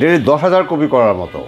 Daily দশ হাজার copy করার মতো।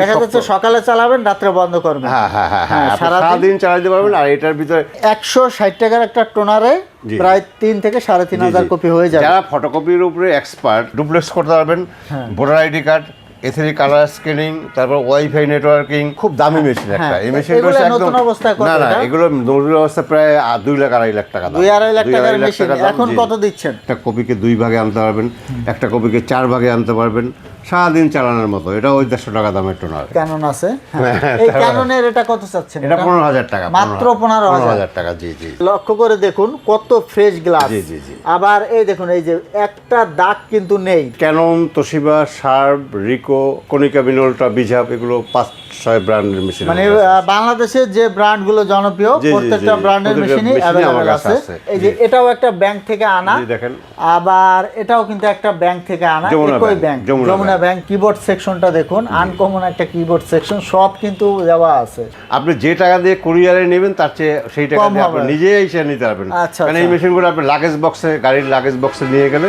দেখা যাচ্ছে সকালে চালাবেন রাত্রে বন্ধ করবেন। হ্যাঁ হ্যাঁ হ্যাঁ হ্যাঁ হ্যাঁ, সারাদিন- চালাতে পারবেন আর এটার ভিতরে একশো ষাট টাকার একটা টোনারে প্রায় তিন থেকে সাড়ে তিন হাজার কপি হয়ে যাবে। যারা ফটোকপির উপরে এক্সপার্ট ডুপ্লেক্স করতে পারবেন হ্যাঁ। ভোটার আইডি কার্ড এথেরি কালার স্ক্যানিং তারপর ওয়াইফাই নেটওয়ার্কিং খুব দামি মেশিন একটা। হ্যাঁ, এই মেশিন এগুলো নতুন অবস্থায় না না এগুলো নতুন অবস্থা প্রায় দুই লাখ আড়াই লাখ টাকা দুই আড়াই লাখ টাকার লাখ মেশিন টাকা এখন কত দিচ্ছেন? একটা কপিকে দুই ভাগে আনতে পারবেন একটা কপিকে চার ভাগে আনতে পারবেন। সারাদিন চালানোর মতো। এটা ওই দেড়শো টাকা দামের টোনার। ক্যানন আছে? হ্যাঁ। এই ক্যাননের এটা কত চাচ্ছেন? এটা পনেরো হাজার টাকা মাত্র পনেরো হাজার। টাকা জি জি। লক্ষ্য করে দেখুন কত ফ্রেশ গ্লাস জি, জি, জি। আবার এই দেখুন এই যে একটা দাগ কিন্তু নেই। Canon Toshiba Sharp Ricoh Konica Minolta বিঝাপ এগুলো পাঁচ ছয় ব্র্যান্ডের মেশিন মানে আহ, বাংলাদেশের যে ব্র্যান্ডগুলো জনপ্রিয় প্রত্যেকটা। ব্র্যান্ডের মেশিনই অ্যাভেলেবেল আছে। এই যে এটাও একটা ব্যাংক থেকে আনা। দেখেন। আবার এটাও কিন্তু একটা ব্যাংক থেকে আনা। একই bank Jamuna Jamuna bank keyboard সেকশনটা দেখুন আনকমন একটা কিবোর্ড সেকশন সব কিন্তু দেওয়া আছে। আপনি যে টাকা দিয়ে কুরিয়ারে নেবেন তার চেয়ে সেই টাকা দিয়ে আপনি। নিজেই এসে নিতে পারবেন। আচ্ছা, মানে এই আচ্ছা। মেশিনগুলো আপনি লাগেজ বক্সে গাড়ির লাগেজ বক্সে নিয়ে গেলে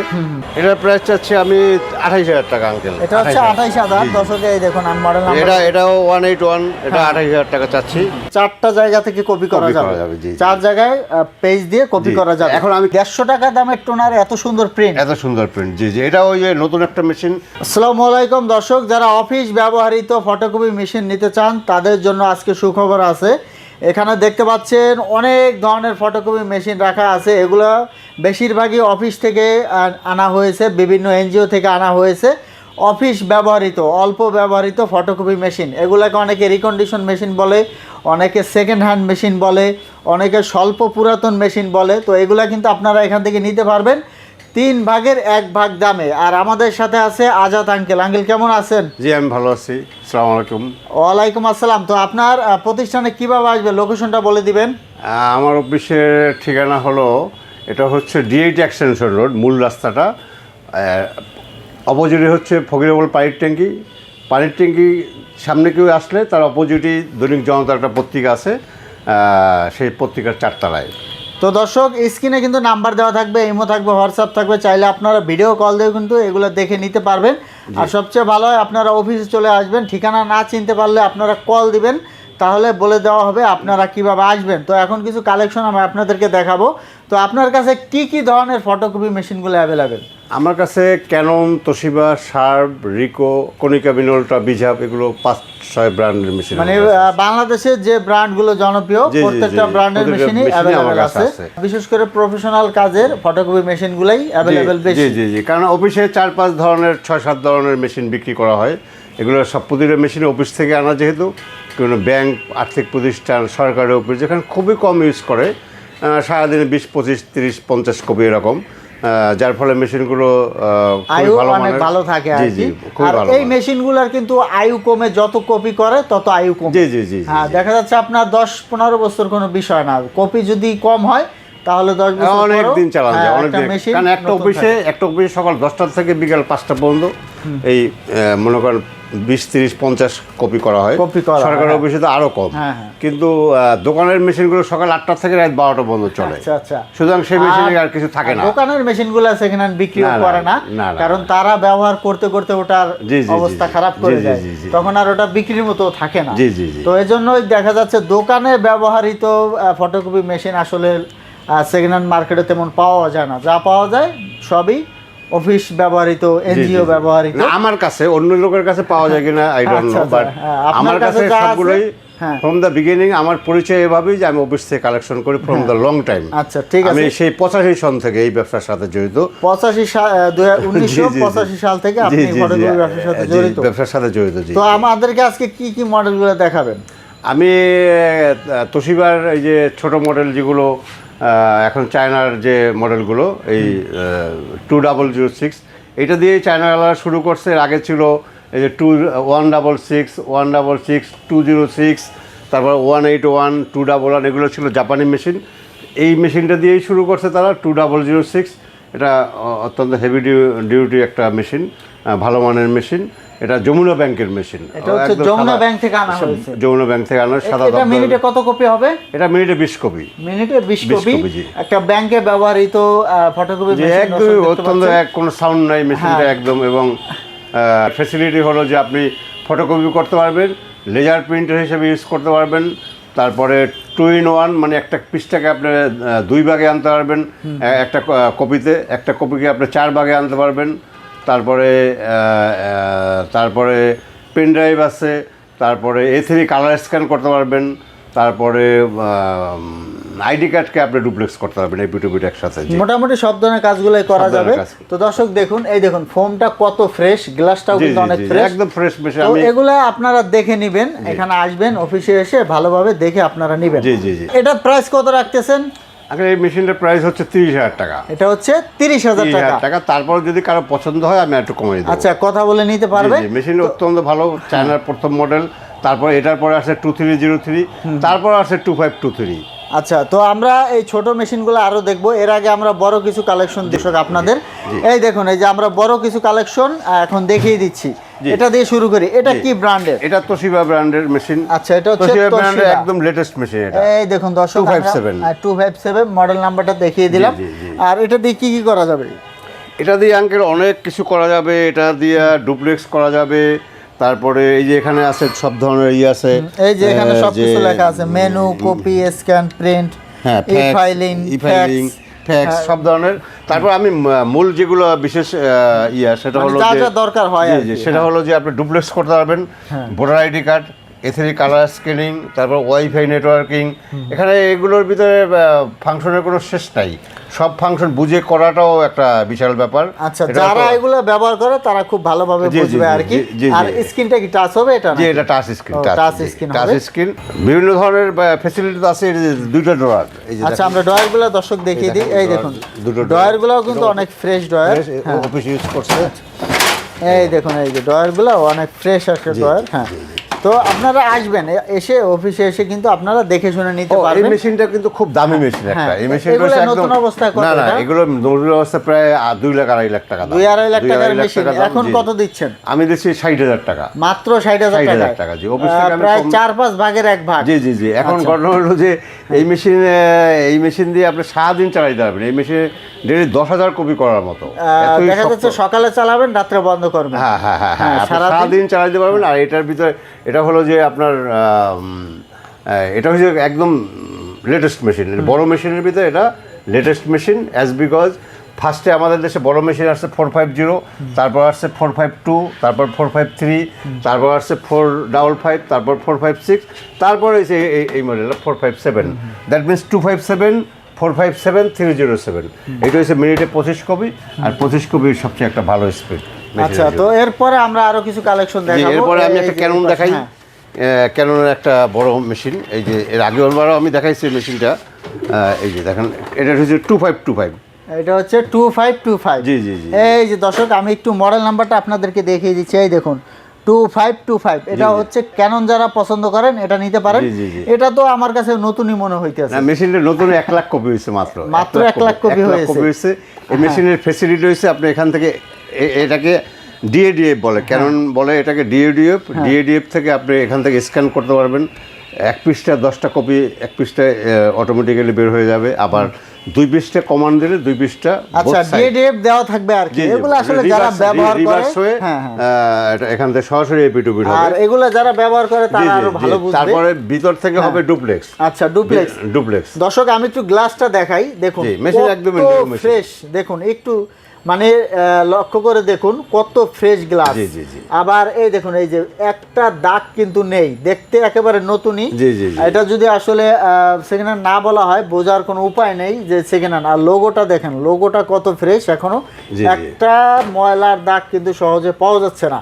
এটার প্রাইস চাচ্ছি আমি আঠাইশ হাজার টাকা আঙ্কেল এটা হচ্ছে আঠাইশ হাজার। দশকে এই দেখুন মডেল এটা এটাও ওয়ান এইট ওয়ান এটা আঠাইশ হাজার টাকা চাচ্ছি। চারটা জায়গা থেকে কপি করা যাবে। চার জায়গায় পেজ দিয়ে কপি করা যাবে। এখন আমি- দেড়শো টাকা দামের টোনার এত সুন্দর প্রিন্ট এত সুন্দর প্রিন্ট জি জি। এটা ওই যে নতুন একটা মেশিন আসসালামু আলাইকুম দর্শক, যারা অফিস ব্যবহৃত ফটোকপি মেশিন নিতে চান, তাদের জন্য আজকে সুখবর আছে। এখানে দেখতে পাচ্ছেন অনেক ধরনের ফটোকপি মেশিন রাখা আছে। এগুলো বেশিরভাগই অফিস থেকে আনা হয়েছে, বিভিন্ন এনজিও থেকে আনা হয়েছে। অফিস ব্যবহৃত, অল্প ব্যবহৃত ফটোকপি মেশিন এগুলোকে অনেকে রিকন্ডিশন মেশিন বলে, অনেকে সেকেন্ড হ্যান্ড মেশিন বলে, অনেকে স্বল্প পুরাতন মেশিন বলে। তো এগুলো কিন্তু আপনারা এখান থেকে নিতে পারবেন। তিন ভাগের এক ভাগ দামে। আর আমাদের সাথে আছে আজাদ আঙ্কেল। আঙ্কেল কেমন আছেন? জি আমি ভালো আছি। সালাম আলাইকুম। ওয়ালাইকুম আসসালাম। তো আপনার প্রতিষ্ঠানে কীভাবে আসবে? লোকেশনটা বলে দিবেন। আমার অফিসের ঠিকানা হলো এটা হচ্ছে ডিএইট এক্সটেনশন রোড মূল রাস্তাটা। অপোজিটে হচ্ছে ফকিরাবল পানির ট্যাঙ্কি। পানির ট্যাঙ্কি সামনে কেউ আসলে তার অপোজিটই দৈনিক জনতা একটা পত্রিকা আছে। সেই পত্রিকার চারতলায়। তো দর্শক স্ক্রিনে কিন্তু নাম্বার দেওয়া থাকবে ইমো থাকবে হোয়াটসঅ্যাপ থাকবে চাইলে আপনারা ভিডিও কল দিয়ে কিন্তু এগুলো দেখে নিতে পারবেন। আর সবচেয়ে ভালো হয় আপনারা অফিসে চলে আসবেন ঠিকানা না চিনতে পারলে আপনারা কল দিবেন তাহলে বলে দেওয়া হবে আপনারা কীভাবে আসবেন। তো এখন কিছু কালেকশন আমি আপনাদেরকে দেখাবো। তো আপনার কাছে কি কি ধরনের ফটোকপি মেশিনগুলো অ্যাভেলেবেল আমার কাছে Canon Toshiba Sharp Ricoh Konica Minolta বিঝাপ এগুলো পাঁচ ছয় ব্র্যান্ডের মেশিন মানে আহ, বাংলাদেশের যে ব্র্যান্ডগুলো জনপ্রিয় প্রত্যেকটা ব্র্যান্ডের মেশিনই অ্যাভেলেবেল আছে। বিশেষ করে প্রফেশনাল কাজের ফটোকপি মেশিনগুলোই অ্যাভেলেবেল বেশি জি জি জি কারণ অফিসে চার পাঁচ ধরনের ছয় সাত ধরনের মেশিন বিক্রি করা হয়। এগুলো সব প্রতিটা মেশিন অফিস থেকে আনা যেহেতু কোনো ব্যাংক আর্থিক প্রতিষ্ঠান সরকারের অফিস যেখানে খুবই কম ইউজ করে। সারাদিনে বিশ পঁচিশ তিরিশ পঞ্চাশ কপি এরকম। যার ফলে মেশিনগুলো আয়ু অনেক ভালো থাকে আর কি আর এই। মেশিনগুলোর কিন্তু আয়ু কমে যত কপি করে তত আয়ু কমে জি জি জি হ্যাঁ জি। দেখা যাচ্ছে আপনার দশ পনেরো বছর কোনো বিষয় না কপি যদি কম হয় তাহলে দশ বছর অনেক দিন চালানো হ্যাঁ, যায় অনেক দিন। কারণ একটা অফিসে একটা অফিসে সকাল দশটা থেকে বিকাল পাঁচটা পর্যন্ত এই মনে করেন বিশ তিরিশ পঞ্চাশ কপি করা হয়। কপি করা হয়, সরকারি হ্যাঁ। অফিসে তো আরও কম। হ্যাঁ, হ্যাঁ। কিন্তু দোকানের মেশিনগুলো সকাল আটটা থেকে রাত বারোটা পর্যন্ত চলে। আচ্ছা আচ্ছা। সুতরাং সেই মেশিনে আর কিছু থাকে না। দোকানের মেশিনগুলো সেকেন্ড হ্যান্ড না, করে না। কারণ তারা ব্যবহার করতে করতে ওটার অবস্থা খারাপ করে জি। তখন আর ওটা বিক্রির মতো থাকে না। জি, জি, জি। তো এই জন্যই দেখা যাচ্ছে দোকানে ব্যবহৃত ফটোকপি মেশিন আসলে সেকেন্ড হ্যান্ড মার্কেটে তেমন পাওয়া যায় না। যা পাওয়া যায় সবই অফিস ব্যবহৃত এনজিও। ব্যবহৃত। আমার কাছে অন্য লোকের কাছে পাওয়া যায় কিনা আই ডোন্ট নো বাট আমার কাছে সবগুলোই। ফ্রম দ্য বিগিনিং আমার পরিচয় এভাবেই যে আমি অফিস থেকে কালেকশন করি ফ্রম দ্য লং টাইম আচ্ছা ঠিক আছে। আমি সেই পঁচাশি সন থেকে এই ব্যবসার সাথে জড়িত। পঁচাশি সাল উনিশশো পঁচাশি সাল থেকে আপনি ব্যবসার সাথে জড়িত। ব্যবসার সাথে জড়িত জি। তো আমাদেরকে আজকে কি কি মডেলগুলো দেখাবেন? আমি তোশিবার এই যে ছোট মডেল যেগুলো এখন চায়নার যে মডেলগুলো এই টু ডাবল জিরো সিক্স এটা দিয়ে চায়নাওয়ালা শুরু করছে। এর আগে ছিল এই যে two one double six one double six two zero six তারপর one eight one two double one এগুলো ছিল জাপানি মেশিন। এই মেশিনটা দিয়েই শুরু করছে তারা টু ডাবল জিরো সিক্স এটা অত্যন্ত হেভি ডিউটি একটা মেশিন ভালো মানের মেশিন। এটা যমুনা ব্যাংকের মেশিন। এটা হচ্ছে যমুনা ব্যাংক থেকে আনা হয়েছে। যমুনা ব্যাংক থেকে আনা সাদা এটা মিনিটে কত কপি হবে? এটা মিনিটে বিশ কপি। মিনিটে বিশ 20 কপি। একটা ব্যাংকে ব্যবহৃত ফটোকপি যে একদম অত্যন্ত এক কোনো সাউন্ড নাই মেশিনটা হ্যাঁ। একদম এবং ফ্যাসিলিটি হলো যে আপনি ফটোকপি করতে পারবেন লেজার প্রিন্টার হিসেবে ইউজ করতে পারবেন তারপরে টু ইন ওয়ান মানে একটা পিসটাকে আপনি দুই ভাগে আনতে পারবেন একটা কপিতে একটা কপিকে আপনি চার ভাগে আনতে পারবেন তারপরে তারপরে পেন ড্রাইভ আছে তারপরে এ থ্রি কালার স্ক্যান করতে পারবেন তারপরে আইডি কার্ডকে আপনি ডুপ্লেক্স করতে পারবেন এই দুটো বিট একসাথে মোটামুটি সব ধরনের কাজগুলোই করা যাবে। তো দর্শক দেখুন এই দেখুন ফোমটা কত ফ্রেশ গ্লাসটাও কিন্তু অনেক ফ্রেশ। একদম ফ্রেশ মেশিন। আমি এগুলো আপনারা দেখে নেবেন এখানে আসবেন অফিসে এসে ভালোভাবে দেখে আপনারা নেবেন। জি জি জি। এটা প্রাইস কত রাখতেছেন? আসলে এই মেশিনটার প্রাইস হচ্ছে তিরিশ হাজার টাকা। এটা হচ্ছে তিরিশ হাজার টাকা। তারপর যদি কারও পছন্দ হয় আমি একটু কমিয়ে দেবো। আচ্ছা কথা বলে নিতে পারবে? মেশিন অত্যন্ত ভালো চায়নার প্রথম মডেল তারপর এটার পরে আসে টু থ্রি জিরো থ্রি তারপর আসে টু ফাইভ টু থ্রি আচ্ছা তো আমরা এই ছোট মেশিনগুলো আরও দেখব। এর আগে আমরা বড় কিছু কালেকশন দর্শক আপনাদের। এই দেখুন এই যে আমরা বড় কিছু কালেকশন এখন দেখিয়ে দিচ্ছি। এটা দিয়ে শুরু করি। এটা কি ব্র্যান্ডের এটা তোশিবা ব্র্যান্ডের মেশিন আচ্ছা এটা হচ্ছে তোশিবা ব্র্যান্ডের একদম লেটেস্ট মেশিন এটা। এই দেখুন দর্শক 257 টু ফাইভ সেভেন মডেল নাম্বারটা দেখিয়ে দিলাম। আর এটা দিয়ে কি কি করা যাবে? এটা দিয়ে আঙ্কেল অনেক কিছু করা যাবে। এটা দিয়ে ডুপ্লেক্স করা যাবে। তারপরে এই যে এখানে আছে সব ধরনের ইয়ে আছে। এই যে এখানে আহ, সবকিছু যে- লেখা আছে। মেনু কপি স্ক্যান প্রিন্ট হ্যাঁ e filing e filing fax সব ধরনের। তারপর আমি মূল যেগুলো বিশেষ ইয়া সেটা মানে হলো যা যা দরকার হয় সেটা হলো যে আপনি ডুপ্লেক্স করতে পারবেন ভোটার আইডি কার্ড এথেরি কালার স্ক্যানিং তারপর ওয়াইফাই নেটওয়ার্কিং এখানে এগুলোর ভিতরে ফাংশনের কোনো শেষ নাই। সব ফাংশন বুঝে করাটাও একটা বিশাল ব্যাপার। আচ্ছা যারা এগুলো ব্যবহার করে তারা খুব ভালোভাবে জি, জি, বুঝবে আর কি। জি, জি, আর স্ক্রিনটা কি টাচ হবে এটা নাকি? এটা touch screen touch screen touch screen বিভিন্ন ধরনের ফ্যাসিলিটি আছে দুইটা ড্রয়ার এই যে আচ্ছা আমরা ড্রয়ারগুলো দর্শক দেখিয়ে দিই এই দেখুন। দুটো drawer। ড্রয়ারগুলো কিন্তু অনেক ফ্রেশ ড্রয়ার অফিস ইউজ করছে। এই দেখুন এই যে ড্রয়ারগুলো অনেক ফ্রেশ একটা ড্রয়ার হ্যাঁ। তো আপনারা আসবেন এসে অফিসে এসে কিন্তু আপনারা দেখে শুনে নিতে ও, এই মেশিনটা কিন্তু খুব দামি মেশিন একটা। হ্যাঁ, এই মেশিনটা নতুন অবস্থায় কত না না এগুলো নতুন অবস্থা প্রায় আ- দুই লাখ আড়াই লাখ টাকা দাম। দুই আড়াই লাখ টাকার মেশিন। এখন কত দিচ্ছেন? আমি দিচ্ছি ষাট হাজার টাকা। মাত্র ষাট হাজার 60,000 টাকা জি। অফিস থেকে আমি প্রায় কম- চার পাঁচ ভাগের এক ভাগ। জি জি জি। এখন আচ্ছা। ঘটনা হলো যে এই মেশিন এই মেশিন দিয়ে আপনি সারাদিন চালাইতে পারবেন। এই মেশিনে ডেলি দশ হাজার কপি করার মতো। দেখা যাচ্ছে সকালে চালাবেন রাত্রে বন্ধ করবেন। হ্যাঁ হ্যাঁ হ্যাঁ হ্যাঁ আপনি সারাদিন- চালাতে পারবেন আর এটার ভিতরে এটা হলো যে আপনার এটা হচ্ছে একদম লেটেস্ট মেশিন বড় মেশিনের ভিতরে এটা লেটেস্ট মেশিন অ্যাজ বিকজ ফার্স্টে আমাদের দেশে বড় মেশিন আসছে ফোর ফাইভ জিরো তারপর আসছে ফোর ফাইভ টু তারপর ফোর ফাইভ থ্রি তারপর আসছে ফোর ডাবল ফাইভ তারপর ফোর ফাইভ সিক্স তারপর এসে এই- এই মডেলটা four five seven that means two five seven four five seven three zero seven. এটা হচ্ছে মিনিটে পঁচিশ কপি আর পঁচিশ কপি সবচেয়ে একটা ভালো স্পিড আচ্ছা তো এরপরে আমরা আরও কিছু কালেকশন জি, দেখাবো। এরপরে আমি একটা ক্যানন দেখাই। ক্যাননের একটা বড় মেশিন এই যে এর আগে বারও আমি দেখাইছি মেশিনটা এই যে দেখেন এটা হচ্ছে টু ফাইভ টু ফাইভ এটা হচ্ছে টু ফাইভ টু ফাইভ জি, জি, জি। এই যে দর্শক আমি একটু মডেল নাম্বারটা আপনাদেরকে দেখিয়ে দিচ্ছি। এই দেখুন টু ফাইভ টু ফাইভ এটা হচ্ছে ক্যানন যারা পছন্দ করেন এটা নিতে পারেন। এটা তো আমার কাছে নতুনই মনে হইতেছে। মেশিনের মেশিনটা নতুন এক লাখ কপি হয়েছে মাত্র। মাত্র এক লাখ কপি। হয়েছে। হয়েছে। এই মেশিনের ফেসিলিটি হয়েছে আপনি এখান থেকে এটাকে ডিএডিএফ বলে। ক্যানন বলে এটাকে ডিএডিএফ ডিএডিএফ থেকে আপনি এখান থেকে স্ক্যান করতে পারবেন। এক পৃষ্ঠা দশটা কপি এক পৃষ্ঠায় অটোমেটিক্যালি বের হয়ে যাবে। আবার দুই পৃষ্ঠা কমান্ড দিলে দুই পৃষ্ঠা আচ্ছা ডিএডিএফ দেওয়া থাকবে আর কি। এগুলো আসলে যারা ব্যবহার করে হয়ে, হ্যাঁ হ্যাঁ। এটা এখান থেকে সরাসরি এপি টু আর হবে। এগুলো যারা ব্যবহার করে তারা আরও ভালো বুঝবে। হ্যাঁ। তারপরে ভিতর থেকে হবে ডুপ্লেক্স আচ্ছা ডুপ্লেক্স ডুপ্লেক্স দর্শক আমি একটু গ্লাসটা দেখাই দেখুন। machine একদমই ফ্রেশ দেখুন একটু মানে লক্ষ্য করে দেখুন কত ফ্রেশ গ্লাস। আবার এই দেখুন এই যে একটা দাগ কিন্তু নেই। দেখতে একেবারে নতুনই। এটা যদি আসলে সেকেন্ড হ্যান্ড না বলা হয় বোঝার কোনো উপায় নেই যে সেকেন্ড হ্যান্ড আর লোগোটা দেখেন লোগোটা কত ফ্রেশ এখনও। একটা ময়লার দাগ কিন্তু সহজে পাওয়া যাচ্ছে না।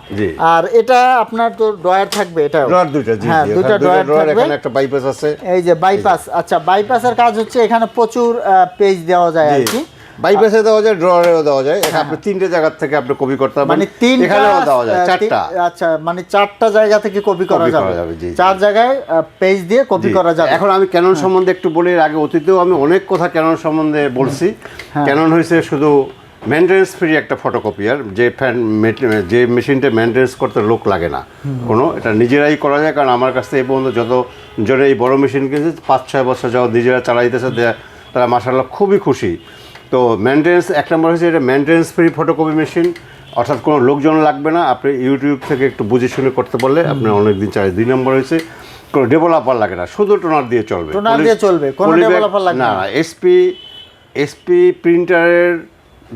আর এটা আপনার তো ড্রয়ার থাকবে এটা ড্রয়ার হ্যাঁ ড্রয়ার ড্রয়ার থাকবে। একটা বাইপাস আছে। এই যে বাইপাস আচ্ছা বাইপাসের কাজ হচ্ছে এখানে প্রচুর পেজ দেওয়া যায় আর কি। বাইপাসে দেওয়া যায় ড্রয়ারেও দেওয়া যায়। এখানে আপনি তিনটে জায়গা থেকে আপনি কপি করতে পারবেন। মানে তিন এখানেও দেওয়া যায় চারটা। আচ্ছা মানে চারটা জায়গা থেকে কপি করা যাবে। চার জায়গায় পেজ দিয়ে কপি করা যাবে। এখন আমি ক্যানন সম্বন্ধে একটু বলি আগে অতীতেও আমি অনেক কথা ক্যানন সম্বন্ধে বলছি। হ্যাঁ। ক্যানন হয়েছে শুধু মেনটেন্স ফ্রি একটা ফটোকপিয়ার যে ফ্যান যে মেশিনটা মেনটেন্স করতে লোক লাগে না। কোনো এটা নিজেরাই করা যায় কারণ আমার কাছ থেকে এই পর্যন্ত যত জনে এই বড় মেশিন কিনেছে পাঁচ ছয় বছর যাও নিজেরা চালাইতেছে তারা মাসাল্লাহ খুবই খুশি। তো মেনটেন্স এক নম্বর হচ্ছে এটা মেনটেন্স ফ্রি ফটোকপি মেশিন অর্থাৎ কোনো লোকজন লাগবে না আপনি ইউটিউব থেকে একটু বুঝে শুনে করতে পারলে আপনি অনেকদিন চাই। দুই নম্বর হয়েছে কোনো ডেভেলপার লাগে না শুধু টোনার দিয়ে চলবে। টোনার দিয়ে চলবে, কোনো ডেভেলপার লাগবে না। না। না এসপি এসপি প্রিন্টারের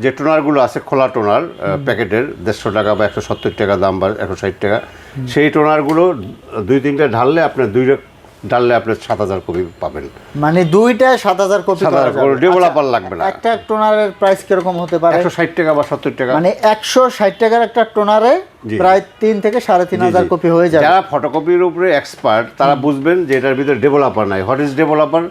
যে টোনারগুলো আছে খোলা টোনার প্যাকেটের দেড়শো টাকা বা একশো সত্তর টাকা দাম বা একশো ষাট টাকা সেই টোনারগুলো দুই তিনটে ঢাললে আপনার দুই ঢাললে আপনি সাত হাজার কপি পাবেন। মানে দুইটা সাত হাজার কপি 7,000 করা যাবে। কোনো developer আচ্ছা, লাগবে না। একটা টোনারের প্রাইস কীরকম হতে পারে? একশো ষাট টাকা বা সত্তর টাকা। মানে একশো ষাট টাকার একটা টোনারে প্রায় তিন থেকে সাড়ে তিন হাজার কপি হয়ে যাবে। যারা ফটোকপির উপরে এক্সপার্ট তারা বুঝবেন যে এটার ভিতরে ডেভেলপার নাই। হোয়াট ইজ ডেভেলপার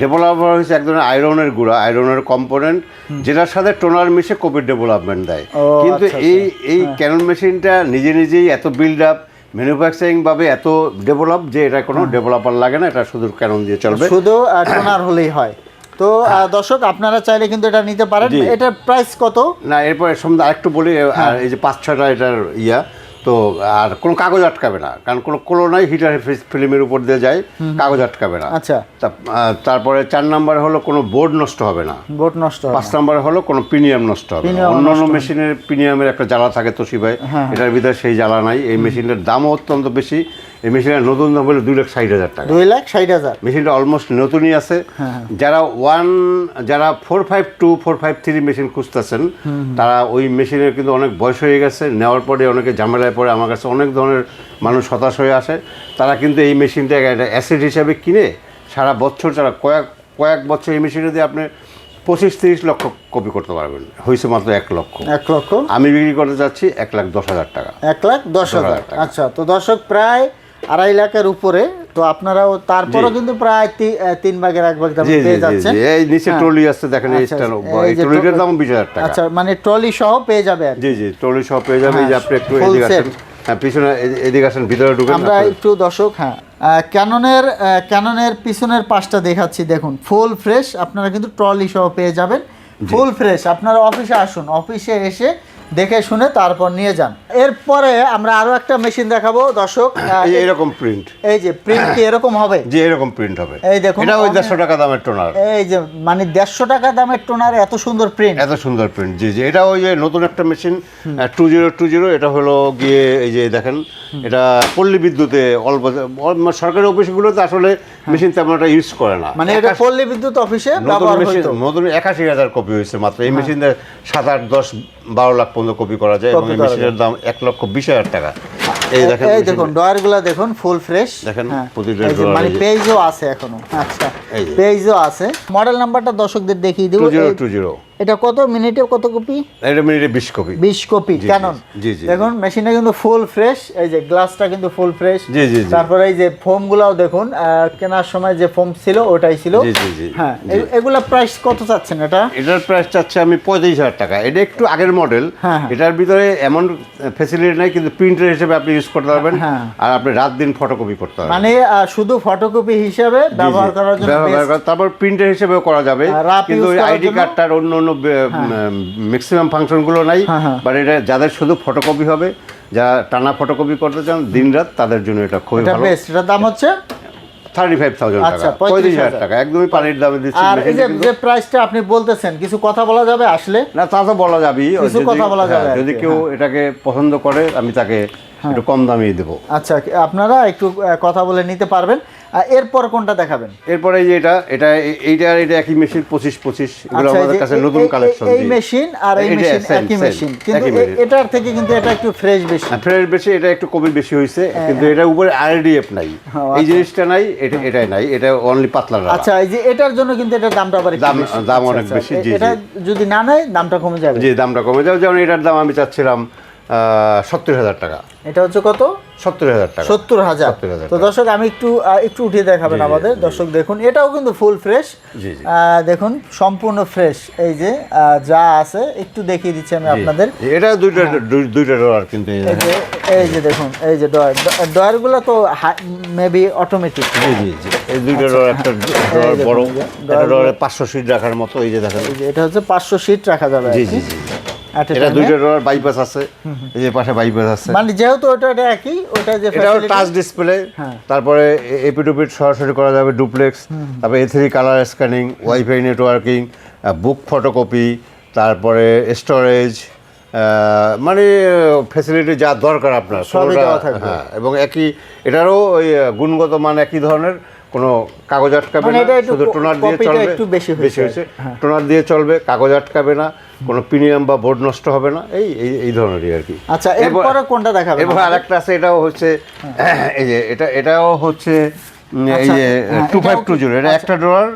ডেভেলপার হচ্ছে এক ধরনের আয়রনের গুঁড়া আয়রনের কম্পোনেন্ট যেটার সাথে টোনার মিশে কপির ডেভেলপমেন্ট দেয়। কিন্তু আচ্ছা, এই এই ক্যানন মেশিনটা নিজে নিজেই এত বিল্ড আপ ম্যানুফ্যাকচারিং ভাবে এত ডেভেলপ যে এটা কোনো ডেভেলপার লাগে না এটা শুধু কেন দিয়ে চলবে। শুধু টোনার হলেই হয়। তো আহ, দর্শক আপনারা চাইলে কিন্তু এটা নিতে পারেন। এটা এটার প্রাইস কত? না এরপরে সম্বন্ধে আরেকটু বলি হ্যাঁ। এই যে পাঁচ ছটা এটার ইয়া। তো আর কোনো কাগজ আটকাবে না। কারণ কোনো কোলো নাই হিটার ফিল্মের উপর দিয়ে যায় কাগজ আটকাবে না। আচ্ছা। তারপরে চার নাম্বার হলো কোনো বোর্ড নষ্ট হবে না। বোর্ড নষ্ট পাঁচ নাম্বার হলো কোনো প্রিমিয়াম নষ্ট হবে না। Premium অন্য অন্য মেশিনের প্রিমিয়ামের একটা জ্বালা থাকে তো সিবাই এটার ভিতরে সেই জ্বালা নাই। এই মেশিনটার দামও অত্যন্ত বেশি। এই মেশিনের নতুন দাম হলো দুই লাখ ষাট হাজার টাকা। দুই লাখ ষাট হাজার। মেশিনটা অলমোস্ট নতুনই আছে। হ্যাঁ, যারা ওয়ান যারা four five two four five three machine খুঁজতেছেন তারা ওই মেশিনের কিন্তু অনেক বয়স হয়ে গেছে। নেওয়ার পরে অনেকে ঝামেলায় পড়ে আমার কাছে অনেক ধরনের মানুষ হতাশ হয়ে আসে। তারা কিন্তু এই মেশিনটা একটা অ্যাসিড হিসাবে কিনে সারা বছর তারা কয়েক কয়েক বছর এই মেশিনে দিয়ে আপনি পঁচিশ তিরিশ লক্ষ কপি করতে পারবেন। হয়েছে মাত্র এক লক্ষ। এক লক্ষ। আমি বিক্রি করতে চাচ্ছি এক লাখ দশ হাজার টাকা। এক লাখ দশ হাজার। আচ্ছা তো দর্শক প্রায় আড়াই লাখের উপরে তো আপনারাও তারপরও কিন্তু প্রায় তিন ভাগের এক ভাগ দাম পেয়ে জি যাচ্ছেন। এই নিচে হ্যাঁ। ট্রলি আসছে দেখেন এই আচ্ছা, ট্রলিটার দাম বিশ হাজার টাকা। আচ্ছা মানে ট্রলি সহ পেয়ে যাবে জি জি ট্রলি সহ পেয়ে যাবে এই যে হ্যাঁ, আপনি একটু এদিকে আসেন। হ্যাঁ পিছনে এদিকে আসেন ভিতরে ঢুকেন আমরা একটু দর্শক হ্যাঁ ক্যাননের ক্যাননের পিছনের পাশটা দেখাচ্ছি দেখুন ফুল ফ্রেশ আপনারা কিন্তু ট্রলি সহ পেয়ে যাবেন। ফুল ফ্রেশ আপনারা অফিসে আসুন অফিসে এসে দেখে শুনে তারপর নিয়ে যান। এরপরে আমরা আরও একটা মেশিন দেখাবো দর্শক। এরকম প্রিন্ট এই যে প্রিন্ট কি এরকম হবে? যে এরকম প্রিন্ট হবে। এই দেখুন, এটা ওই অনেক- দেড়শো টাকা দামের টোনার এই যে মানে দেড়শো টাকা দামের টোনার এত সুন্দর প্রিন্ট এত সুন্দর প্রিন্ট জি জি। এটা ওই যে নতুন একটা machine two zero two zero এটা হলো গিয়ে এই যে দেখেন এটা পল্লী বিদ্যুতে অল্প অল- সরকারি অফিসগুলোতে আসলে মেশিন তেমন একটা ইউজ করে না। মানে এটা পল্লী বিদ্যুৎ অফিসে নতুন মেশিন নতুন একাশি হাজার কপি হয়েছে মাত্র। এই মেশিন দিয়ে সাত আট দশ বারো লাখ পনেরো কপি করা যায় এবং মেশিনের দাম এক লক্ষ বিশ হাজার টাকা। এই দেখেন এই দেখুন ডয়ারগুলো দেখুন ফুল ফ্রেশ দেখেন, প্রতিটা ডয়ার মানে পেজও আছে এখনও। আচ্ছা পেজও আছে। মডেল নাম্বারটা দর্শকদের দেখিয়ে দিব। টু জিরো টু জিরো এটা কত মিনিটে কত কপি? এটা মিনিটে বিশ কপি। বিশ কপি জি, ক্যানন জি, জি, দেখুন মেশিনটা কিন্তু ফুল ফ্রেশ এই যে গ্লাসটা কিন্তু ফুল ফ্রেশ। জি, জি। তারপরে এই যে ফোম গুলাও দেখুন কেনার সময় যে ফোম ছিল ওটাই ছিল। জি, জি, জি, হ্যাঁ এগুলা প্রাইস কত চাচ্ছেন এটা? এটার প্রাইস চাচ্ছে আমি পঁয়ত্রিশ হাজার টাকা। এটা একটু আগের মডেল হ্যাঁ, হ্যাঁ। এটার ভিতরে এমন ফেসিলিটি নাই কিন্তু প্রিন্টার হিসেবে আপনি ইউজ করতে পারবেন। হ্যাঁ। আর আপনি রাত দিন ফটোকপি করতে পারবেন। মানে শুধু ফটোকপি হিসেবে। ব্যবহার করার জন্য তারপর প্রিন্টার হিসেবেও করা যাবে। কিন্তু আইডি কার্ডটার অন্য অন্য ম্যাক্সিমাম ফাংশনগুলো নাই হ্যাঁ, হ্যাঁ। বাট এটা যাদের শুধু ফটোকপি হবে যারা টানা ফটোকপি করতে চান দিনরাত তাদের জন্য এটা খুবই ভালো। এটার দাম হচ্ছে? থার্টি ফাইভ থাউজেন্ড আচ্ছা, টাকা পঁয়ত্রিশ হাজার টাকা। একদমই পানির দামে দিচ্ছি আর এই যে যে প্রাইসটা আপনি বলতেছেন কিছু কথা বলা যাবে আসলে? না তা তো বলা যাবেই। কিছু কথা বলা যাবে হ্যাঁ, যদি কেউ এটাকে পছন্দ করে আমি তাকে একটু কম দামে দেবো। আচ্ছা আপনারা একটু কথা বলে নিতে পারবেন। এরপর কোনটা দেখাবেন? এরপরে এই যে এটা এটা এইটা এটা একই মেশিন পঁচিশ পঁচিশ এগুলো আচ্ছা, আমাদের কাছে নতুন কালেকশন এই মেশিন আর এই মেশিন একই মেশিন কিন্তু। এটার থেকে কিন্তু এটা একটু ফ্রেশ বেশি। ফ্রেশ বেশি এটা একটু কবি বেশি হয়েছে কিন্তু এটা উপরে আরডিএফ নাই। হ্যাঁ, এই জিনিসটা নাই এটা এটাই নাই এটা অনলি পাতলা। আচ্ছা এই যে এটার জন্য কিন্তু এটার দামটা আবার দাম- দাম আচ্ছা, অনেক আচ্ছা, বেশি, জি, এটা যদি না নেয় দামটা কমে যাবে। যে দামটা কমে যাবে যেমন এটার দাম আমি চাচ্ছিলাম সত্তর হাজার টাকা। এটা হচ্ছে কত? সত্তর হাজার টাকা। সত্তর হাজার। 70,000 তো দর্শক আমি একটু একটু উঠিয়ে দেখাবেন আমাদের। দর্শক দেখুন এটাও কিন্তু ফুল ফ্রেশ। দেখুন সম্পূর্ণ ফ্রেশ এই যে যা আছে একটু দেখিয়ে দিচ্ছি আমি আপনাদের। এটা দুইটা দুইটা ডলার কিন্তু এই এই যে দেখুন এই যে ডয়ার ডয়ারগুলো তো মেবি অটোমেটিক জি জি জি। এই দুইটা ডলার একটা বড় একটা পাঁচশো সিট রাখার মতো এই যে দেখেন। এটা হচ্ছে পাঁচশো সিট রাখা যাবে জি জি জি। এটা দুইটা ডলার বাইপাস আছে এই যে পাশে বাইপাস আছে মানে যেহেতু ওটা এটা একই ওটা যে এটাও টাচ ডিসপ্লে হ্যাঁ। তারপরে সরাসরি করা যাবে ডুপ্লেক্স তারপরে A three colour scanning wifi networking book photocopy তারপরে স্টোরেজ মানে ফ্যাসিলিটি যা দরকার আপনার সবই দেওয়া থাকবে। হ্যাঁ এবং একই এটারও ওই গুণগত মান একই ধরনের কোনো কাগজ আটকাবে মানে না শুধু টোনার দিয়ে চলবে একটু বেশি হয়েছে। হয়েছে। টোনার দিয়ে চলবে কাগজ আটকাবে না কোনো প্রিমিয়াম বা বোর্ড নষ্ট হবে না এই এই- এই ধরনেরই আর কি। আচ্ছা এরপর- কোনটা দেখাবে এরপর আরেকটা আছে এটাও হচ্ছে এই যে এটা এটাও হচ্ছে এই আচ্ছা, যে হ্যাঁ, টু ফাইভ টু জিরো এটা একটা ড্রয়ার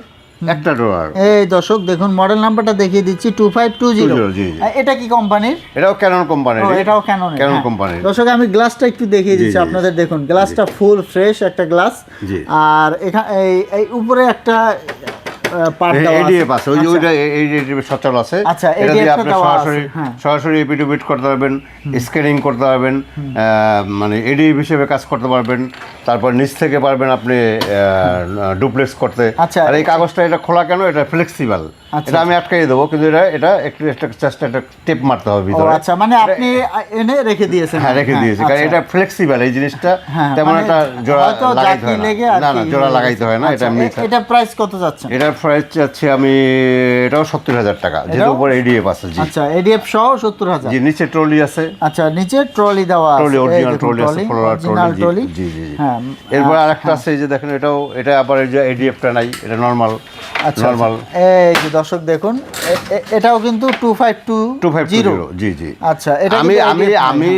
একটা ড্রয়ার এই দর্শক দেখুন মডেল নাম্বারটা দেখিয়ে দিচ্ছি টু ফাইভ টু জিরো 20, জি, জি। এটা কি কোম্পানির এটাও ক্যানন কোম্পানির এটাও ক্যানন ক্যানন কোম্পানির দর্শক আমি গ্লাসটা একটু দেখিয়ে দিচ্ছি আপনাদের দেখুন গ্লাসটা ফুল ফ্রেশ একটা গ্লাস আর এখানে এই উপরে একটা পার্ট দেওয়া আছে এডিএফ আছে ওই যে আচ্ছা। ওইটা এডিএফ সচল আছে আচ্ছা, এটা দিয়ে আপনি দেওয়া সরাসরি হ্যাঁ। করতে পারবেন স্ক্যানিং করতে পারবেন আহ, মানে এডিএফ হিসেবে কাজ করতে পারবেন তারপর নিচ থেকে পারবেন আপনি ডুপ্লেক্স করতে আচ্ছা। আর এই কাগজটা এটা খোলা কেন এটা ফ্লেক্সিবল এটা আমি আটকাই দেবো কিন্তু এটা এটা একটু জাস্ট একটা টেপ মারতে হবে ভিতরে। আচ্ছা মানে আপনি এনে রেখে দিয়েছেন। হ্যাঁ রেখে দিয়েছি কারণ আচ্ছা। এটা ফ্লেক্সিবল এই জিনিসটা হ্যাঁ, তেমন মানে একটা জোড়া লাগাইতে হয় না। না না জোড়া লাগাইতে হয় না আচ্ছা, এটা এটা প্রাইস কত এটার প্রাইস চাচ্ছি আমি এটাও সত্তর হাজার টাকা যেহেতু উপরে এডিএফ আছে জি। আচ্ছা এডিএফ সহ সত্তর হাজার। জি নিচে ট্রলি আছে। আচ্ছা নিচে ট্রলি দেওয়া আছে ট্রলি অরিজিনাল ট্রলি আছে ফ্লোরা ট্রলি জি জি জি হ্যাঁ এরপর আরেকটা আছে এই যে দেখেন এটাও এটা আবার এই যে এডিএফটা নাই এটা নর্মাল আচ্ছা নর্মাল এই যে দর্শক দেখুন এটাও কিন্তু two five two two five zero জি জি। আচ্ছা এটা আমি আমি আমি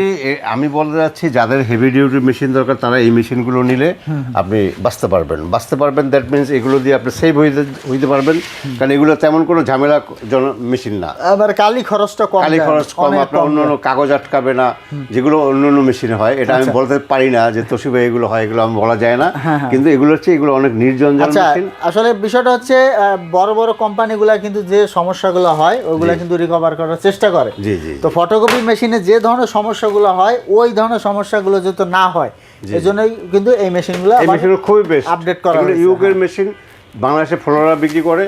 আমি বলতে যাচ্ছি যাদের হেভি ডিউটি মেশিন দরকার তারা এই মেশিনগুলো নিলে আপনি বাঁচতে পারবেন। বাঁচতে পারবেন দ্যাট মিনস এগুলো দিয়ে আপনি সেভ হইতে হইতে পারবেন। কারণ এগুলো তেমন কোনো ঝামেলা জন মেশিন না। আবার কালি খরচটা কম কালি খরচ কম আপনার অন্য অন্য কাগজ আটকাবে না যেগুলো অন্য অন্য মেশিনে হয়। এটা আচ্ছা। আমি বলতে পারি না যে তোশিবা এগুলো হয় এগুলো আমি বলা যায় না। কিন্তু এগুলো হচ্ছে এগুলো অনেক নির্জন হ্যাঁ, আচ্ছা মেশিন আসলে বিষয়টা হচ্ছে বড় বড় কোম্পানিগুলো কিন্তু যে সমস্যাগুলো হয় ওইগুলো কিন্তু রিকভার করার চেষ্টা করে। জি জি তো ফটোকপি মেশিনে যে ধরনের সমস্যাগুলো হয় ওই ধরনের সমস্যাগুলো যাতে না হয় এই জন্যই কিন্তু এই মেশিনগুলো মেশিনগুলো খুবই বেশ আপডেট করা ইউকের মেশিন বাংলাদেশে ফোনরা বিক্রি করে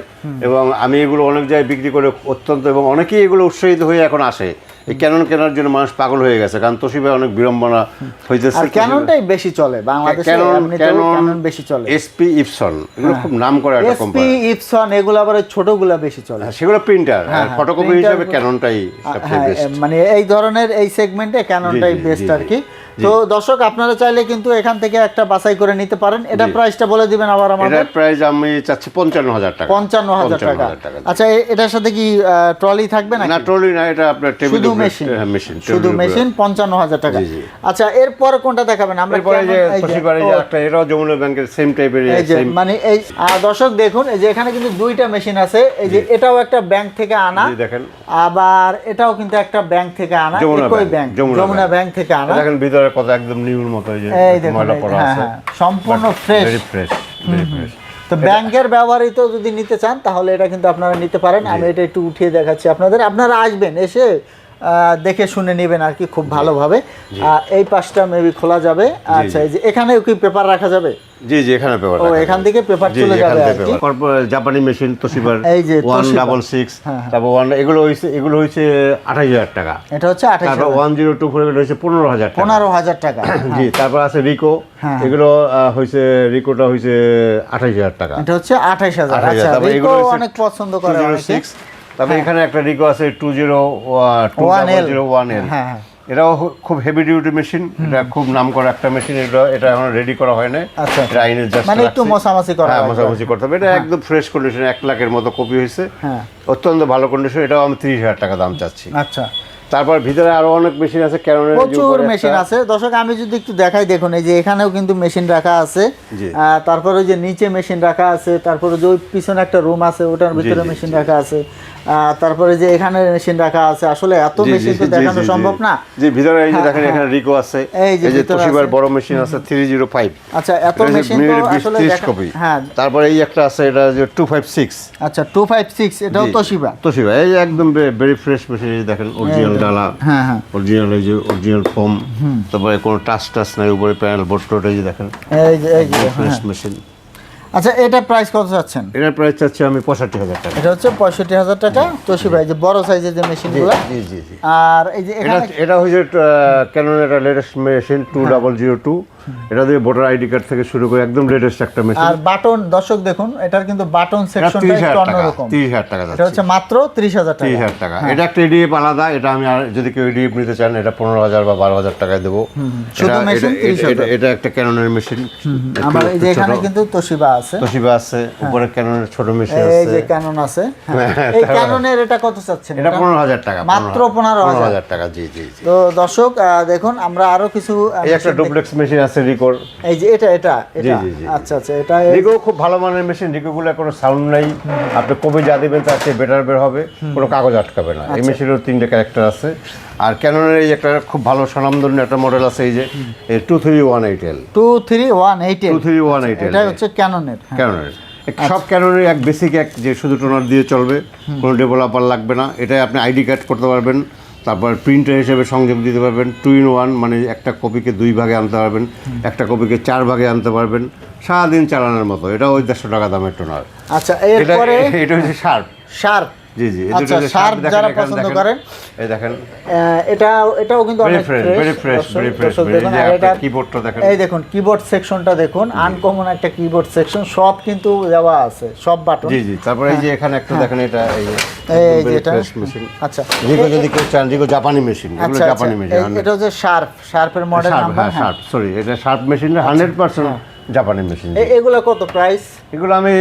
এবং আমি এগুলো অনেক জায়গায় বিক্রি করে অত্যন্ত এবং অনেকেই এগুলো উৎসাহিত হয়ে এখন আসে। এই ক্যানন কেনার জন্য মানুষ পাগল হয়ে গেছে কারণ তোশিবে অনেক বিড়ম্বনা হইতেছে আর ক্যাননটাই বেশি চলে বাংলাদেশে ক্যানন ক্যানন বেশি চলে। এসপি ইপসন এগুলো খুব নাম করা একটা কোম্পানি এসপি ইপসন এগুলো আবার ছোটগুলো বেশি চলে। সেগুলো প্রিন্টার আর ফটোকপি হিসেবে ক্যাননটাই সবচেয়ে হ্যাঁ, বেস্ট মানে এই ধরনের এই সেগমেন্টে ক্যাননটাই বেস্ট আর কি। তো দর্শক আপনারা চাইলে কিন্তু এখান থেকে একটা বাছাই করে নিতে পারেন। এটা প্রাইসটা বলে দিবেন আবার আমাদের। এটার প্রাইস আমি চাচ্ছি পঞ্চান্ন হাজার টাকা। পঞ্চান্ন হাজার টাকা। আচ্ছা এটার সাথে কি ট্রলি থাকবে না না ট্রলি না এটা আপনার টেবিল শুধু মেশিন মেশিন শুধু মেশিন পঞ্চান্ন হাজার টাকা। আচ্ছা এরপর কোনটা দেখাবেন? আমরা এরপরে যে কেমন- যে- একটা এটাও যমুনা ব্যাংকের সেম টাইপের এই যে মানে এই দর্শক দেখুন এই যে এখানে কিন্তু দুইটা মেশিন আছে। এই যে এটাও একটা ব্যাংক থেকে আনা। দেখেন। আবার এটাও কিন্তু একটা ব্যাংক থেকে আনা। একই ব্যাংক, যমুনা। ব্যাংক। থেকে আনা। দেখেন ভিতরে কত একদম নিউর মতো এই যে ময়লা পড়া হ্যাঁ, আছে। হ্যাঁ, সম্পূর্ণ fresh very fresh very fresh তো ব্যাংকের ব্যবহৃত যদি নিতে চান তাহলে এটা কিন্তু আপনারা নিতে পারেন। আমি এটা একটু উঠিয়ে দেখাচ্ছি আপনাদের। আপনারা আসবেন এসে আহ, দেখে শুনে নেবেন আর কি খুব ভালোভাবে। এই পাশটা মেবি খোলা যাবে। আচ্ছা এই যে এখানেও কি পেপার রাখা যাবে? জি জি এখানে পেপার ও এখান থেকে পেপার চলে যাবে জাপানি মেশিন তোশিবার এই যে ওয়ান Toshiba। ডাবল সিক্স হ্যাঁ, তারপর ওয়ান এগুলো হয়েছে এগুলো আঠাশ হাজার টাকা। এটা হচ্ছে আঠাশ তারপর ওয়ান জিরো টু ফোর এগুলো হয়েছে পনেরো হাজার টাকা। পনেরো হাজার টাকা জি তারপর আছে রিকো হ্যাঁ। এগুলো হয়েছে রিকোটা আঠাশ হাজার টাকা। এটা হচ্ছে আঠাশ হাজার। 28,000 আচ্ছা রিকো এগুলো অনেক পছন্দ করে অনেকে। তারপরে এখানে একটা রিকো আছে two zero two One L। Zero one L হ্যাঁ, হ্যাঁ। এটাও খুব হেভি ডিউটি মেশিন এটা খুব নাম করা একটা মেশিন এটা এটা এখন রেডি করা হয় না আচ্ছা। এটা আইনের জাস্ট মানে একটু মোছামাছি করা হ্যাঁ। মোছামুছি করতে হবে। এটা একদম ফ্রেশ কন্ডিশন এক লাখের মতো কপি হয়েছে। হ্যাঁ। অত্যন্ত ভালো কন্ডিশন এটাও আমি তিরিশ হাজার টাকা দাম চাচ্ছি। আচ্ছা। তারপর ভিতরে আরও অনেক মেশিন আছে ক্যারনের প্রচুর মেশিন আছে। দর্শক আমি যদি একটু দেখাই দেখুন এই যে এখানেও কিন্তু মেশিন রাখা আছে। তারপরে ওই যে নিচে মেশিন রাখা আছে তারপরে যে ওই পিছনে একটা রুম আছে ওটার ভিতরে মেশিন রাখা আছে। তারপরে যে এখানে মেশিন রাখা আছে আসলে এত মেশিন তো দেখানো সম্ভব না। জি ভিতরে এই যে হ্যাঁ, দেখেন হ্যাঁ। এখানে রিকো আছে। এই যে যে তোশিবার বড় মেশিন আছে থ্রি জিরো ফাইভ আচ্ছা এত মেশিন তো আসলে দেখা- হ্যাঁ। তারপরে এই একটা আছে এটা যে টু ফাইভ সিক্স আচ্ছা টু ফাইভ সিক্স এটাও তোশিবা তোশিবা এই একদম ভেরি ফ্রেশ মেশিন এই দেখেন অরিজিনাল ডালা। হ্যাঁ হ্যাঁ। অরিজিনাল এই যে অরিজিনাল ফোম তারপরে কোনো টাচ টাচ নাই উপরে প্যানেল বোর্ড টোট এই দেখেন। এই যে এই যে ফ্রেশ হ্যাঁ। মেশিন আচ্ছা এটা প্রাইস কত চাচ্ছেন? এটা প্রাইস চাচ্ছি আমি পঁয়ষট্টি হাজার টাকা। এটা হচ্ছে পঁয়ষট্টি হাজার টাকা। তোষি ভাই যে বড় সাইজের যে মেশিনগুলো জি জি জি আর এই যে এটা এটা হচ্ছে ক্যানন এটা latest machine two double zero two এটা দিয়ে ভোটার আইডি কার্ড থেকে শুরু করে একদম লেটেস্ট একটা মেশিন আর বাটন দর্শক দেখুন এটার কিন্তু বাটন সেকশনটা একটু অন্যরকম। তিরিশ হাজার টাকা এটা হচ্ছে মাত্র ত্রিশ হাজার টাকা। তিরিশ হাজার টাকা। এটা একটা এডিএফ আলাদা এটা আমি আর যদি কেউ এডিএফ নিতে চান এটা পনেরো হাজার বা বারো হাজার টাকায় দেবো। শুধু এটা- 30,000 এটা- একটা ক্যাননের মেশিন আমার এই যে এখানে কিন্তু তোশিবা আছে। তোশিবা আছে উপরে ক্যাননের ছোট মেশিন আছে। এই যে ক্যানন আছে হ্যাঁ। এই ক্যাননের এটা কত চাচ্ছেন? এটা পনেরো হাজার টাকা মাত্র 15,000 হাজার। টাকা জি জি তো দর্শক দেখুন আমরা আরও কিছু এই একটা ডুপ্লেক্স মেশিন আছে রিকোর এই যে এটা এটা। আচ্ছা আচ্ছা এটা রিকো খুব ভালো মানের মেশিন রিকোগুলো কোনো সাউন্ড নাই। আপনি কবে যা দেবেন তার চেয়ে বেটার বের হবে। কোনো কাগজ আটকাবে না। আচ্ছা। এই মেশিনের তিনটে ক্যারেক্টার আছে। আর ক্যাননের এই একটা খুব ভালো স্বনামধন্য একটা মডেল আছে এই যে two three one eight L two three one eight two three one eight L এটা হচ্ছে ক্যাননের। ক্যাননের সব ক্যাননের এক বেসিক এক যে শুধু টোনার দিয়ে চলবে কোনো ডেভেলপার লাগবে না। এটাই আপনি আইডি কার্ড করতে পারবেন। তারপর প্রিন্টার হিসেবে সংযোগ দিতে পারবেন টু ইন ওয়ান মানে একটা কপিকে দুই ভাগে আনতে পারবেন একটা কপিকে চার ভাগে আনতে পারবেন সারাদিন চালানোর মতো। এটা ওই দেড়শো টাকা দামের টোনার আচ্ছা এটা এরপরে এটা হচ্ছে শার্প শার্প জি জি আচ্ছা, যারা পছন্দ করেন। এই দেখেন। এটা এটাও কিন্তু অনেক fresh very fresh very fresh দর্শক দেখুন, আর এটা কিবোর্ডটা দেখেন। এই দেখুন কিবোর্ড সেকশনটা দেখুন আনকমন একটা কিবোর্ড সেকশন সব কিন্তু দেওয়া আছে সব বাটন জি জি তারপরে এই যে এখানে একটু দেখেন এটা এই হ্যাঁ। এই যে এটা fresh আচ্ছা। রিকো যদি কেউ চান রিকো জাপানি মেশিন এগুলো আচ্ছা আচ্ছা জাপানি মেশিন এটা হচ্ছে শার্প শার্পের মডেল নাম্বার হ্যাঁ শার্প সরি এটা শার্প মেশিন হান্ড্রেড পার্সেন্ট জাপানি মেশিন এগুলো কত প্রাইস এগুলো আমি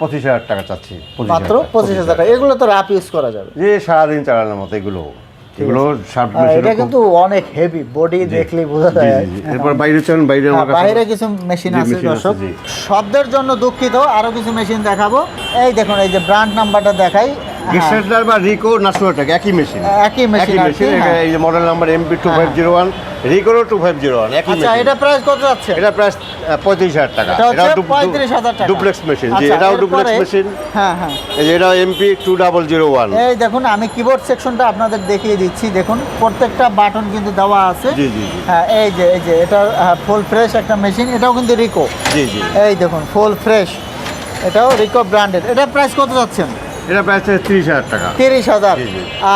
পঁচিশ হাজার টাকা চাচ্ছি। মাত্র পঁচিশ হাজার টাকা। এগুলো তো রাপ ইউজ করা যাবে। যে সারাদিন চালানোর মতো এগুলো। এগুলো শার্প মেশিন এটা কিন্তু অনেক হেভি বডি দেখলেই বোঝা যায়। এরপর বাইরে চান বাইরে আমার হ্যাঁ, বাইরে কিছু মেশিন আছে দর্শক। শব্দের জন্য দুঃখিত আরও কিছু মেশিন দেখাবো। এই দেখুন এই যে ব্র্যান্ড নাম্বারটা দেখাই। হ্যাঁ, বা রিকো একই মেশিন একই মেশিন মেশিন হ্যাঁ। এই যে model number MP two five zero one রিকোরও two five zero one একই আচ্ছা এটা প্রাইস কত যাচ্ছে? এটা প্রায় পঁয়ত্রিশ হাজার টাকা। এটা এটাও পঁয়ত্রিশ হাজার টাকা। ডুপ্লেক্স মেশিন জি আচ্ছা, এটাও ডুপ্লেক্স মেশিন হ্যাঁ হ্যাঁ। এটাও MP two double zero one এই দেখুন আমি কিবোর্ড সেকশনটা আপনাদের দেখিয়ে দিচ্ছি। দেখুন প্রত্যেকটা বাটন কিন্তু দেওয়া আছে। জি জি হ্যাঁ এই যে এই যে এটা ফুল ফ্রেশ একটা মেশিন এটাও কিন্তু রিকো জি জি। এই দেখুন ফুল ফ্রেশ এটাও রিকো ব্র্যান্ডেড এটা প্রাইস কত যাচ্ছেন? এটা প্রায় ত্রিশ হাজার টাকা। তিরিশ হাজার।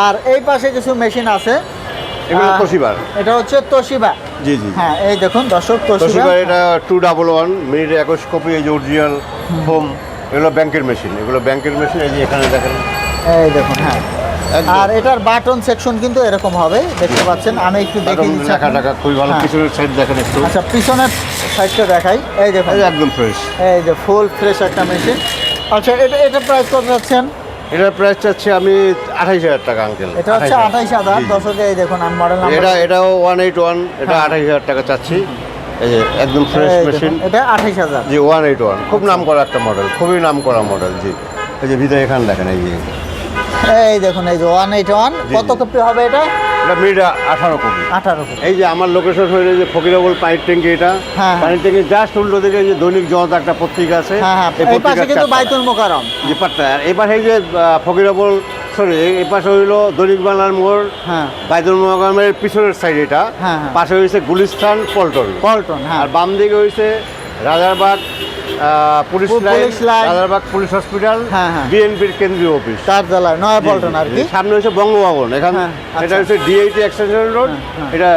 আর এই পাশে কিছু মেশিন আছে। এগুলো তোশিবার এটা হচ্ছে তোশিবা জি জি। হ্যাঁ এই দেখুন দর্শক তোশিবা এটা টু ডাবল ওয়ান মিনিটে একুশ কপি এই যে অরিজিনাল হোম এগুলো ব্যাংকের মেশিন এগুলো ব্যাংকের মেশিন এই যে এখানে দেখেন। এই দেখুন হ্যাঁ। আর এটার বাটন সেকশন কিন্তু এরকম হবে দেখতে পাচ্ছেন আমি একটু একদম দিচ্ছি লেখা টাকা খুবই ভালো হ্যাঁ। পিছনের সাইড দেখেন একটু। আচ্ছা পিছনের সাইডটা দেখাই। এই দেখুন। একদম ফ্রেশ এই যে ফুল ফ্রেশ একটা মেশিন আচ্ছা এটা এটা প্রাইস কত যাচ্ছেন? এটার প্রাইস চাচ্ছি আমি আঠাইশ হাজার টাকা আঙ্কেল এটা হচ্ছে আঠাইশ হাজার। দশকে এই দেখুন আমি মডেল নাম্বার এটা এটাও ওয়ান এইট ওয়ান এটা আঠাইশ হাজার টাকা চাচ্ছি। এই যে একদম ফ্রেশ মেশিন এটা আঠাইশ হাজার। জি ওয়ান এইট ওয়ান খুব নাম করা একটা মডেল খুবই নাম করা মডেল জি। এই যে ভিতরে এখানে দেখেন এই যে। এই দেখুন এই যে ওয়ান এইট ওয়ান কত কপি হবে এটা? এটা আঠারো কপি। আঠারো কপি। এই যে আমার লোকেশন হয়ে যে ফকিরাবল পানির ট্যাঙ্কি এটা। হ্যাঁ। পানির ট্যাঙ্কি জাস্ট উল্টো দিকে যে দৈনিক জনতা একটা পত্রিকা আছে। হ্যাঁ হ্যাঁ এই এই পাশে কিন্তু বাইতুল মোকারম যে পাট্টা। আর এই যে ফকিরাবল সরি এই পাশে হইল দৈনিক বাংলার মোড় হ্যাঁ। বাইতুল মোকামের পিছনের সাইড এটা। পাশে হয়েছে গুলিস্তান পল্টন। পল্টন আর বাম দিকে হয়েছে Rajarbagh police line. Rajarbagh police hospital হ্যাঁ, হ্যাঁ। বিএনপির কেন্দ্রীয় অফিস। কার্যালয় নয়া পল্টন আর কি। সামনে হচ্ছে বঙ্গভবন এখানে হ্যাঁ, এটা আচ্ছা। হচ্ছে ডিআইটি এক্সটেনশন রোড এটা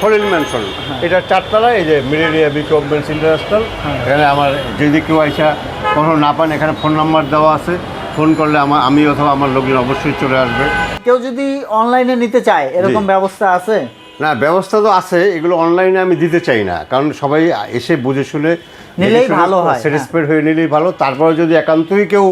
খলিল ম্যানশন এটা চারতলা এই যে মিলেরিয়া বিকমেন্টস ইন্টারন্যাশনাল। এখানে আমার যদি কেউ আইসা কখনো না পান এখানে ফোন নাম্বার দেওয়া আছে। ফোন করলে আমার আমি অথবা আমার লোকজন অবশ্যই চলে আসবে। কেউ যদি অনলাইনে নিতে চায় এরকম ব্যবস্থা আছে? না ব্যবস্থা তো আছে এগুলো অনলাইনে আমি দিতে চাই না। কারণ সবাই এসে বুঝে শুনে নিলেই ভালো হয়। স্যাটিসফাইড হয়ে। নিলেই ভালো। তারপরে যদি একান্তই কেউ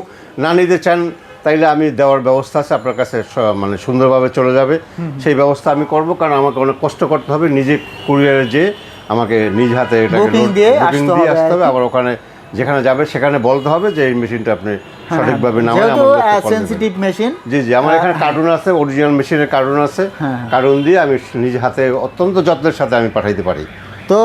না নিতে চান তাইলে আমি দেওয়ার ব্যবস্থা আছে আপনার কাছে মানে সুন্দরভাবে চলে যাবে। সেই ব্যবস্থা আমি করব কারণ আমাকে অনেক কষ্ট করতে হবে। নিজে কুরিয়ারে যে আমাকে নিজ হাতে এটাকে দিয়ে আসতে হবে। আবার ওখানে যেখানে যাবে সেখানে বলতে হবে যে এই মেশিনটা আপনি সঠিকভাবে হ্যাঁ, লোককে call দেবেন। সেন্সিটিভ মেশিন জি জি আমার এখানে কার্টুন আছে অরিজিনাল মেশিনের কার্টুন আছে হ্যাঁ, হ্যাঁ। কার্টুন দিয়ে আমি নিজ হাতে অত্যন্ত যত্নের সাথে আমি পাঠাইতে পারি তো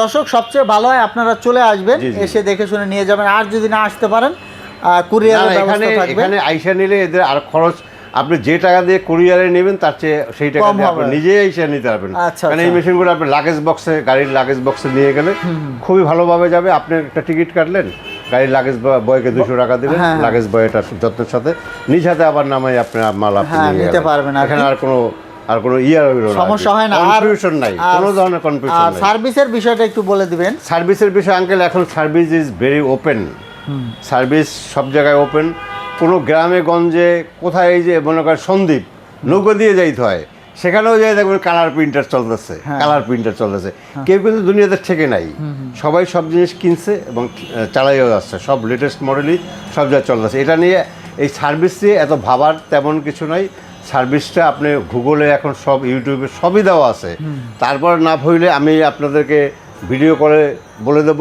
দর্শক সবচেয়ে ভালো হয় আপনারা চলে আসবেন। এসে দেখে শুনে নিয়ে যাবেন আর যদি না আসতে পারেন না, কুরিয়ারের এখানে এখানে আইসা নিলে এদের আর খরচ আপনি যে টাকা দিয়ে কুরিয়ারে নেবেন তার চেয়ে সেই টাকা দিয়ে আপনি। নিজেই এসে নিতে পারবেন কারণ এই। মেশিনগুলো আপনি লাগেজ বক্সে গাড়ির লাগেজ বক্সে নিয়ে গেলে খুবই ভালোভাবে যাবে আপনি একটা টিকিট কাটলেন গাড়ির লাগেজ বয়কে দুশো টাকা দিলেন হ্যাঁ, হ্যাঁ। লাগেজ বয়টা যত্নের সাথে। নিজ হাতে আবার নামাই আপনার মাল আপনি হ্যাঁ, নিতে পারবেন এখানে আর কোনো আর কোনো ইয়ার হইল না সমস্যা হয় না। কনফিউশন নাই কোনো ধরনের কনফিউশন নাই। সার্ভিসের বিষয়টা একটু বলে দিবেন। সার্ভিসের বিষয়ে আঙ্কেল এখন service is very open service সব জায়গায় ওপেন কোনো গ্রামে গঞ্জে কোথায় এই যে মনে করেন সন্দীপ নৌকো দিয়ে যাইতে হয়। সেখানেও যাই দেখবেন কালার প্রিন্টার চলতেছে হ্যাঁ। কালার প্রিন্টার চলতেছে। কেউ কিন্তু দুনিয়াতে ঠেকে নাই। সবাই সব জিনিস কিনছে এবং চালাইও যাচ্ছে। সব লেটেস্ট মডেলই সব জায়গায় চলতেছে। এটা নিয়ে এই সার্ভিস নিয়ে এত ভাবার তেমন কিছু নাই। সার্ভিসটা আপনি গুগলে এখন সব ইউটিউবে সবই দেওয়া আছে। তারপর না হইলে আমি আপনাদেরকে ভিডিও করে বলে দেব।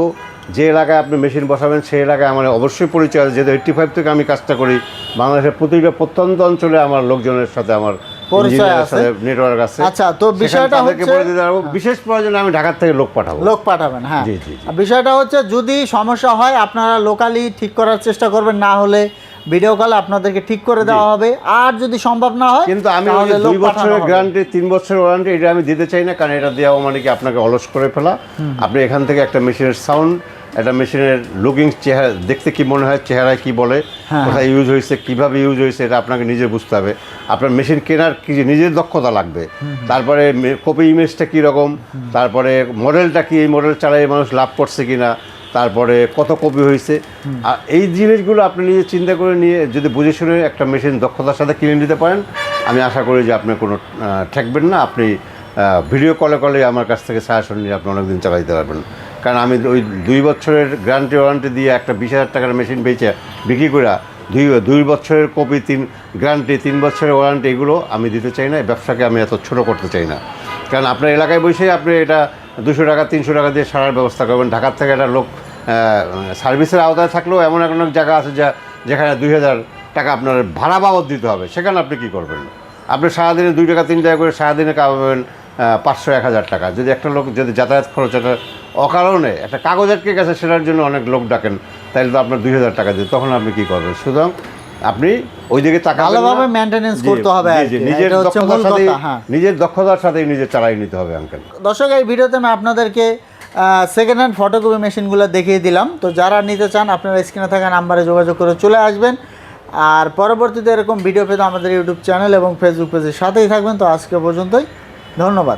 যে এলাকায় আপনি মেশিন বসাবেন সেই এলাকায় আমার অবশ্যই পরিচয় আছে। যেহেতু এইট্টি ফাইভ থেকে আমি কাজটা করি বাংলাদেশের প্রতিটা প্রত্যন্ত অঞ্চলে আমার লোকজনের সাথে আমার পরিচয় আছে। নেটওয়ার্ক আছে। আচ্ছা, তো বিষয়টা হচ্ছে- পারব বিশেষ প্রয়োজনে আমি ঢাকার থেকে লোক পাঠাবো। লোক পাঠাবেন হ্যাঁ। বিষয়টা হচ্ছে যদি সমস্যা হয় আপনারা লোকালি ঠিক করার চেষ্টা করবেন না হলে ভিডিও কলে আপনাদেরকে ঠিক করে দেওয়া হবে। আর যদি সম্ভব না হয় কিন্তু আমি দুই বছরের গ্যারান্টি তিন বছরের ওয়ারেন্টি এটা আমি দিতে চাই না কারণ এটা দেওয়া মানে কি আপনাকে অলস করে ফেলা। আপনি এখান থেকে একটা মেশিনের সাউন্ড একটা মেশিনের লুকিং চেহারা দেখতে কি মনে হয় চেহারায় কি বলে হ্যাঁ। কোথায় ইউজ হয়েছে কীভাবে ইউজ হয়েছে এটা আপনাকে নিজে বুঝতে হবে। আপনার মেশিন কেনার কি নিজের দক্ষতা লাগবে। তারপরে কপি ইমেজটা কী রকম তারপরে মডেলটা কি এই মডেল চালাই মানুষ লাভ করছে কিনা তারপরে কত কপি হয়েছে। আর এই জিনিসগুলো আপনি নিজে চিন্তা করে নিয়ে যদি বুঝে শুনে একটা মেশিন দক্ষতার সাথে কিনে নিতে পারেন আমি আশা করি যে আপনি কোনো ঠেকবেন না। আপনি ভিডিও কলে কলে আমার কাছ থেকে সাজেশন নিয়ে আপনি অনেকদিন চালাইতে পারবেন। কারণ আমি ওই দুই বছরের গ্যারান্টি ওয়ারান্টি দিয়ে একটা বিশ হাজার টাকার মেশিন বেচে বিক্রি করে দুই দুই বছরের কপি, তিন গ্যারান্টি, তিন বছরের ওয়ারেন্টি এগুলো আমি দিতে চাই না ব্যবসাকে আমি এত ছোট করতে চাই না। কারণ আপনার এলাকায় বসে আপনি এটা দুশো টাকা, তিনশো টাকা দিয়ে সারার ব্যবস্থা করবেন। ঢাকার থেকে একটা লোক সার্ভিসের আওতায় থাকলেও এমন এক অনেক জায়গা আছে যা, যেখানে দুই হাজার টাকা আপনার ভাড়া বাবদ দিতে হবে। সেখানে আপনি কী করবেন? আপনি সারাদিনে দুই টাকা, তিন টাকা করে সারাদিনে কামাবেন পাঁচশো এক হাজার টাকা। যদি একটা লোক যদি যাতায়াত খরচ একটা অকারণে একটা কাগজ আটকে গেছে সেটার জন্য অনেক লোক ডাকেন তাহলে তো আপনার দুই হাজার টাকা দিতে তখন আপনি কী করবেন? সুতরাং আপনি ওই দিকে। ভালোভাবে জি, করতে হবে কি। নিজের দক্ষতার সাথে হ্যাঁ। নিজের দক্ষতার সাথে নিজে চালাই নিতে হবে আঙ্কেল দর্শক এই ভিডিওতে আমি আপনাদেরকে সেকেন্ড হ্যান্ড ফটোকপি মেশিনগুলো দেখিয়ে দিলাম। তো যারা নিতে চান আপনারা স্ক্রিনে থাকা নাম্বারে যোগাযোগ করে চলে আসবেন। আর পরবর্তীতে এরকম ভিডিও পেতে আমাদের ইউটিউব চ্যানেল এবং ফেসবুক পেজের সাথেই থাকবেন। তো আজকে পর্যন্তই। ধন্যবাদ